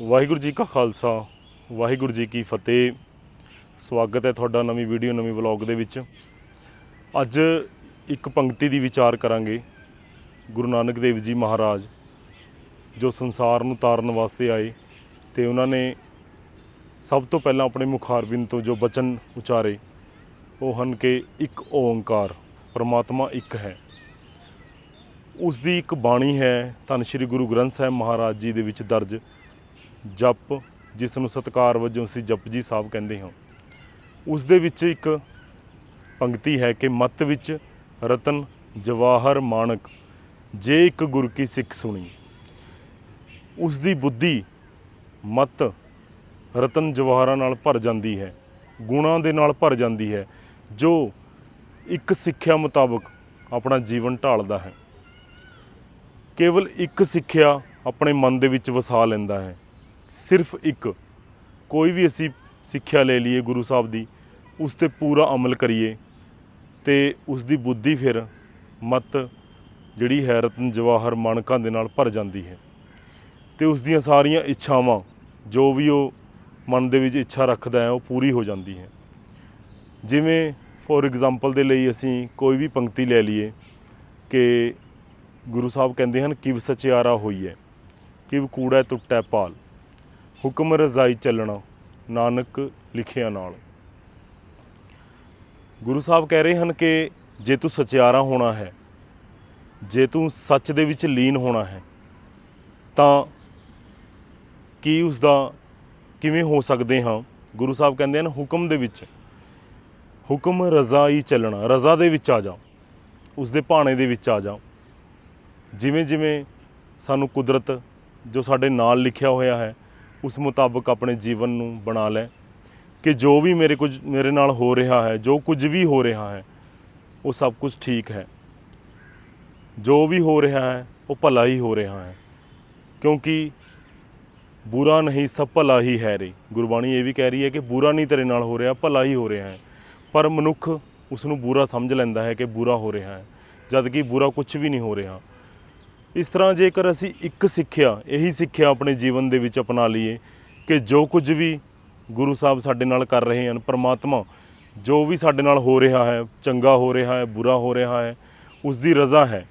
ਵਾਹਿਗੁਰੂ ਜੀ ਕਾ ਖਾਲਸਾ, ਵਾਹਿਗੁਰੂ ਜੀ ਕੀ ਫਤਿਹ। ਸਵਾਗਤ ਹੈ ਤੁਹਾਡਾ ਨਵੀਂ ਵੀਡੀਓ, ਨਵੀਂ ਵਲੌਗ ਦੇ ਵਿੱਚ। ਅੱਜ ਇੱਕ ਪੰਕਤੀ ਦੀ ਵਿਚਾਰ ਕਰਾਂਗੇ, ਗੁਰੂ ਨਾਨਕ ਦੇਵ ਜੀ ਮਹਾਰਾਜ, ਜੋ ਸੰਸਾਰ ਨੂੰ ਤਾਰਨ ਵਾਸਤੇ ਆਏ ਤੇ ਉਹਨਾਂ ਨੇ ਸਭ ਤੋਂ ਪਹਿਲਾਂ ਆਪਣੇ ਮੁਖਾਰਬਿੰਦ ਤੋਂ ਜੋ ਬਚਨ ਉਚਾਰੇ, ਉਹ ਹਨ ਕਿ ਇੱਕ ਓੰਕਾਰ, ਪਰਮਾਤਮਾ ਇੱਕ ਹੈ। ਉਸ ਦੀ ਇੱਕ ਬਾਣੀ ਹੈ, ਧੰਨ ਸ਼੍ਰੀ ਗੁਰੂ ਗ੍ਰੰਥ ਸਾਹਿਬ ਮਹਾਰਾਜ ਜੀ ਦੇ ਵਿੱਚ ਦਰਜ ਜਪ, ਜਿਸ ਨੂੰ ਸਤਕਾਰ ਵਜੋਂ ਅਸੀਂ ਜਪਜੀ ਸਾਹਿਬ ਕਹਿੰਦੇ ਹਾਂ। ਉਸ ਦੇ ਵਿੱਚ ਇੱਕ ਪੰਕਤੀ ਹੈ ਕਿ ਮਤ ਵਿੱਚ ਰਤਨ ਜਵਾਹਰ ਮਾਣਕ, ਜੇ ਇੱਕ ਗੁਰ ਕੀ ਸਿੱਖ ਸੁਣੀ। ਉਸ ਦੀ ਬੁੱਧੀ ਮਤ ਰਤਨ ਜਵਾਹਰਾਂ ਨਾਲ ਭਰ ਜਾਂਦੀ ਹੈ, ਗੁਣਾਂ ਦੇ ਨਾਲ ਭਰ ਜਾਂਦੀ ਹੈ, ਜੋ ਇੱਕ ਸਿੱਖਿਆ ਮੁਤਾਬਕ ਆਪਣਾ ਜੀਵਨ ਢਾਲਦਾ ਹੈ। ਕੇਵਲ ਇੱਕ ਸਿੱਖਿਆ ਆਪਣੇ ਮਨ ਦੇ ਵਿੱਚ ਵਸਾ ਲੈਂਦਾ ਹੈ। ਸਿਰਫ ਇੱਕ, ਕੋਈ ਵੀ ਅਸੀਂ ਸਿੱਖਿਆ ਲੈ ਲਈਏ ਗੁਰੂ ਸਾਹਿਬ ਦੀ, ਉਸ ਤੇ ਪੂਰਾ ਅਮਲ ਕਰੀਏ ਤੇ ਉਸ ਦੀ ਬੁੱਧੀ ਫਿਰ ਮਤ ਜਿਹੜੀ ਹੈਰਤਨ ਜਵਾਹਰ ਮਾਣਕਾਂ ਦੇ ਨਾਲ ਭਰ ਜਾਂਦੀ ਹੈ। ਤੇ ਉਸ ਦੀਆਂ ਸਾਰੀਆਂ ਇੱਛਾਵਾਂ, ਜੋ ਵੀ ਉਹ ਮਨ ਦੇ ਵਿੱਚ ਇੱਛਾ ਰੱਖਦਾ ਹੈ, ਉਹ ਪੂਰੀ ਹੋ ਜਾਂਦੀ ਹੈ। ਜਿਵੇਂ ਫੋਰ ਐਗਜ਼ਾਮਪਲ ਦੇ ਲਈ ਅਸੀਂ ਕੋਈ ਵੀ ਪੰਕਤੀ ਲੈ ਲਈਏ ਕਿ ਗੁਰੂ ਸਾਹਿਬ ਕਹਿੰਦੇ ਹਨ, ਕਿਵ ਸਚਿਆਰਾ ਹੋਈ ਹੈ ਕਿਵ ਕੂੜਾ ਟੁੱਟੈ ਪਾਲ। ਹੁਕਮ ਰਜ਼ਾਈ ਚੱਲਣਾ, ਨਾਨਕ ਲਿਖਿਆ ਨਾਲ। ਗੁਰੂ ਸਾਹਿਬ ਕਹਿ ਰਹੇ ਹਨ ਕਿ ਜੇ ਤੂੰ ਸਚਿਆਰਾ ਹੋਣਾ ਹੈ, ਜੇ ਤੂੰ ਸੱਚ ਦੇ ਵਿੱਚ ਲੀਨ ਹੋਣਾ ਹੈ, ਤਾਂ ਕੀ ਉਸ ਦਾ ਕਿਵੇਂ ਹੋ ਸਕਦੇ ਹਾਂ? ਗੁਰੂ ਸਾਹਿਬ ਕਹਿੰਦੇ ਹਨ, ਹੁਕਮ ਦੇ ਵਿੱਚ। ਹੁਕਮ ਰਜ਼ਾਈ ਚੱਲਣਾ, ਰਜ਼ਾ ਦੇ ਵਿੱਚ ਆ ਜਾ ਉਸ ਦੇ ਭਾਣੇ ਦੇ ਵਿੱਚ ਆ ਜਾ। ਜਿਵੇਂ ਜਿਵੇਂ ਸਾਨੂੰ ਕੁਦਰਤ ਜੋ ਸਾਡੇ ਨਾਲ ਲਿਖਿਆ ਹੋਇਆ ਹੈ ਉਸ ਮੁਤਾਬਕ ਆਪਣੇ ਜੀਵਨ ਨੂੰ ਬਣਾ ਲੈ ਕਿ ਜੋ ਵੀ ਮੇਰੇ ਕੁਝ, ਮੇਰੇ ਨਾਲ ਹੋ ਰਿਹਾ ਹੈ, ਜੋ ਕੁਝ ਵੀ ਹੋ ਰਿਹਾ ਹੈ, ਉਹ ਸਭ ਕੁਝ ਠੀਕ ਹੈ। ਜੋ ਵੀ ਹੋ ਰਿਹਾ ਹੈ, ਉਹ ਭਲਾ ਹੀ ਹੋ ਰਿਹਾ ਹੈ। ਕਿਉਂਕਿ ਬੁਰਾ ਨਹੀਂ, ਸਭ ਭਲਾ ਹੀ ਹੈ ਰੇ। ਗੁਰਬਾਣੀ ਇਹ ਵੀ ਕਹਿ ਰਹੀ ਹੈ ਕਿ ਬੁਰਾ ਨਹੀਂ ਤੇਰੇ ਨਾਲ ਹੋ ਰਿਹਾ, ਭਲਾ ਹੀ ਹੋ ਰਿਹਾ ਹੈ। ਪਰ ਮਨੁੱਖ ਉਸ ਨੂੰ ਬੁਰਾ ਸਮਝ ਲੈਂਦਾ ਹੈ ਕਿ ਬੁਰਾ ਹੋ ਰਿਹਾ ਹੈ, ਜਦ ਕਿ ਬੁਰਾ ਕੁਝ ਵੀ ਨਹੀਂ ਹੋ ਰਿਹਾ। ਇਸ ਤਰ੍ਹਾਂ ਜੇਕਰ ਅਸੀਂ ਇੱਕ ਸਿੱਖਿਆ, ਇਹੀ ਸਿੱਖਿਆ ਆਪਣੇ ਜੀਵਨ ਦੇ ਵਿੱਚ ਅਪਣਾ ਲਈਏ ਕਿ ਜੋ ਕੁਝ ਵੀ ਗੁਰੂ ਸਾਹਿਬ ਸਾਡੇ ਨਾਲ ਕਰ ਰਹੇ ਹਨ, ਪਰਮਾਤਮਾ ਜੋ ਵੀ ਸਾਡੇ ਨਾਲ ਹੋ ਰਿਹਾ ਹੈ, ਚੰਗਾ ਹੋ ਰਿਹਾ ਹੈ, ਬੁਰਾ ਹੋ ਰਿਹਾ ਹੈ ਉਸ ਦੀ ਰਜ਼ਾ ਹੈ,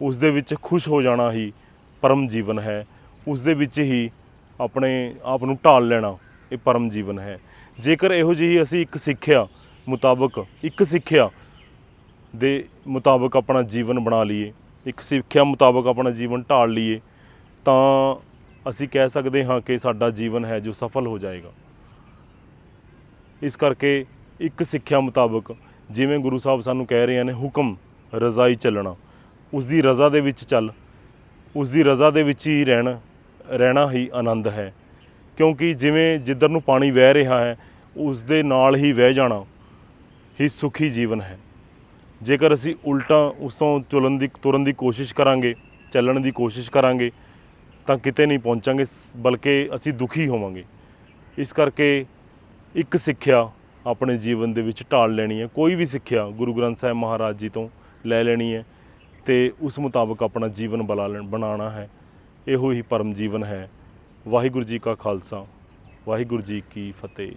ਉਸ ਦੇ ਵਿੱਚ ਖੁਸ਼ ਹੋ ਜਾਣਾ ਹੀ ਪਰਮ ਜੀਵਨ ਹੈ, ਉਸ ਦੇ ਵਿੱਚ ਹੀ ਆਪਣੇ ਆਪ ਨੂੰ ਢਾਲ ਲੈਣਾ ਇਹ ਪਰਮ ਜੀਵਨ ਹੈ। ਜੇਕਰ ਇਹੋ ਜਿਹੀ ਅਸੀਂ ਇੱਕ ਸਿੱਖਿਆ ਮੁਤਾਬਕ, ਇੱਕ ਸਿੱਖਿਆ ਦੇ ਮੁਤਾਬਕ ਆਪਣਾ ਜੀਵਨ ਬਣਾ ਲਈਏ ਇੱਕ ਸਿੱਖਿਆ ਮੁਤਾਬਕ ਆਪਣਾ ਜੀਵਨ ਢਾਲ ਲਈਏ, ਤਾਂ ਅਸੀਂ ਕਹਿ ਸਕਦੇ ਹਾਂ ਕਿ ਸਾਡਾ ਜੀਵਨ ਹੈ ਜੋ ਸਫਲ ਹੋ ਜਾਏਗਾ। ਇਸ ਕਰਕੇ ਇੱਕ ਸਿੱਖਿਆ ਮੁਤਾਬਕ ਜਿਵੇਂ ਗੁਰੂ ਸਾਹਿਬ ਸਾਨੂੰ ਕਹਿ ਰਹੇ ਨੇ, ਹੁਕਮ, ਰਜ਼ਾਈ ਚੱਲਣਾ। ਉਸ ਦੀ ਰਜ਼ਾ ਦੇ ਵਿੱਚ ਚੱਲ ਉਸ ਦੀ ਰਜ਼ਾ ਦੇ ਵਿੱਚ ਹੀ ਰਹਿਣਾ ਰਹਿਣਾ ਹੀ ਆਨੰਦ ਹੈ। ਕਿਉਂਕਿ ਜਿਵੇਂ ਜਿੱਧਰ ਨੂੰ ਪਾਣੀ ਵਹਿ ਰਿਹਾ ਹੈ ਉਸ ਦੇ ਨਾਲ ਹੀ ਵਹਿ ਜਾਣਾ ਹੀ ਸੁਖੀ ਜੀਵਨ ਹੈ। ਜੇਕਰ ਅਸੀਂ ਉਲਟਾ ਉਸ ਤੋਂ ਚੁਲਣ ਦੀ, ਤੁਰਨ ਦੀ ਕੋਸ਼ਿਸ਼ ਕਰਾਂਗੇ, ਚੱਲਣ ਦੀ ਕੋਸ਼ਿਸ਼ ਕਰਾਂਗੇ, ਤਾਂ ਕਿਤੇ ਨਹੀਂ ਪਹੁੰਚਾਂਗੇ, ਸ- ਬਲਕਿ ਅਸੀਂ ਦੁਖੀ ਹੋਵਾਂਗੇ। ਇਸ ਕਰਕੇ ਇੱਕ ਸਿੱਖਿਆ ਆਪਣੇ ਜੀਵਨ ਦੇ ਵਿੱਚ ਢਾਲ ਲੈਣੀ ਹੈ। ਕੋਈ ਵੀ ਸਿੱਖਿਆ ਗੁਰੂ ਗ੍ਰੰਥ ਸਾਹਿਬ ਮਹਾਰਾਜ ਜੀ ਤੋਂ ਲੈ ਲੈਣੀ ਹੈ ਤੇ ਉਸ ਮੁਤਾਬਕ ਆਪਣਾ ਜੀਵਨ ਬਣਾ ਲੈਣ, ਬਣਾਉਣਾ ਹੈ। ਇਹੋ ਹੀ ਪਰਮ ਜੀਵਨ ਹੈ। ਵਾਹਿਗੁਰੂ ਜੀ ਕਾ ਖਾਲਸਾ, ਵਾਹਿਗੁਰੂ ਜੀ ਕੀ ਫਤਿਹ।